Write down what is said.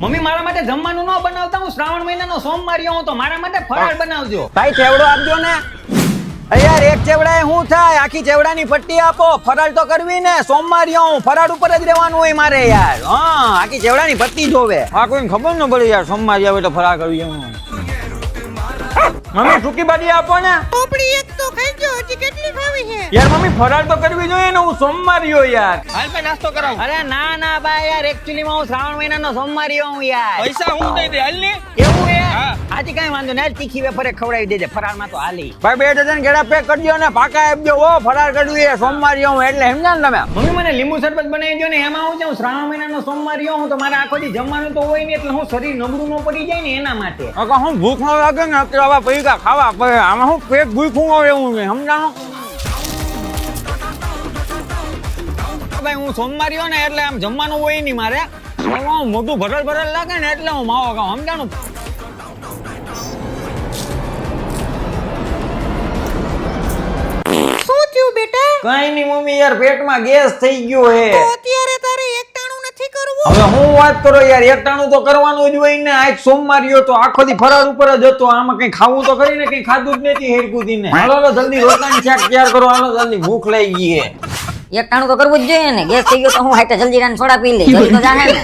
Mummy મારા માટે જમવાનું ન બનાવતા હું શ્રાવણ મહિનાનો સોમવારી હું તો મારા માટે ફરાળ બનાવજો. ભાઈ ચેવડો આપજો ને. યાર એક ચેવડાએ હું થાય? આખી ચેવડાની પટ્ટી આપો. ફરાળ તો કરવી ને સોમવાર હું ફરાળ ઉપર જ રહેવાનું હોય મારે યાર. હા આખી ચેવડાની પટ્ટી જોવે. આ કોઈને ખબર ન પડે યાર સોમવાર આવે તો ફરાળ કરવી હું. મમ્મી સૂકી ભાજી આપો ને. પોપડી એક તો ખાઈ ફરાળ તો કરવી જોઈએ ને હું સોમવાર હોય યાર. હાલ ભાઈ નાસ્તો કરાવ. અરે ના ના ભાઈ યાર એકચ્યુઅલી માં હું શ્રાવણ મહિનાનો સોમવારી હું યાર. પૈસા હું દઈ દે હાલ ને. એવું એ આજે કઈ વાંધો નહીં તીખી વેફરે ખવડાવી દેજે ફરારમાં તો હાલી. ભાઈ બે ડઝન કેળા પેક કરજો ને પાકા આપજો. ઓ ફરાળ કરવી એ સોમવારી હું એટલે સમજા ને તમે? મમ્મી મને લીંબુ શરબત બનાવી દો ને એમાં હું જાઉં શ્રાવણ મહિનાનો સોમવારી હું તો મારે આખો દી જમવાનું તો હોય ને એટલે હું શરીર નબળું ન પડી જાય ને એના માટે. હું ભૂખ ન લાગે ને અત્યારે આવા પૈસા ખાવા આમાં હું પેટ ભૂખું હોય એવું સમજાણો? ભાઈ હું સોમવારી ને એટલે આમ જમવાનું હોય નહીં મારે. હું મોટું ભરલ ભરલ લાગે ને એટલે હું માવો ખાઉં સમજાણું? શું થયું બેટા? કઈ નહીં મમ્મી યાર પેટમાં ગેસ થઈ ગયો હે. તો અત્યારે તારે એકટાણું નથી કરવું? હવે હું વાત કરો યાર એકટાણું તો કરવાનું જ હોય ને. આજ સોમવારીઓ તો આખો દી ફરાળ ઉપર જ હતો. આમાં કઈ ખાવું તો કરીને કઈ ખાધું જ નથી હેરકુદી ને હાલો હાલો જલ્દી રોટલાની શાક તૈયાર કરો. હાલો જલ્દી ભૂખ લાગી ગઈ હે. એક ટાણું તો કરવું જ જોઈએ ને. ગેસ થઈ ગયો તો હું હાઈટે જલ્દી રાન સોડા પી લે જલ્દી તો જાહે ને.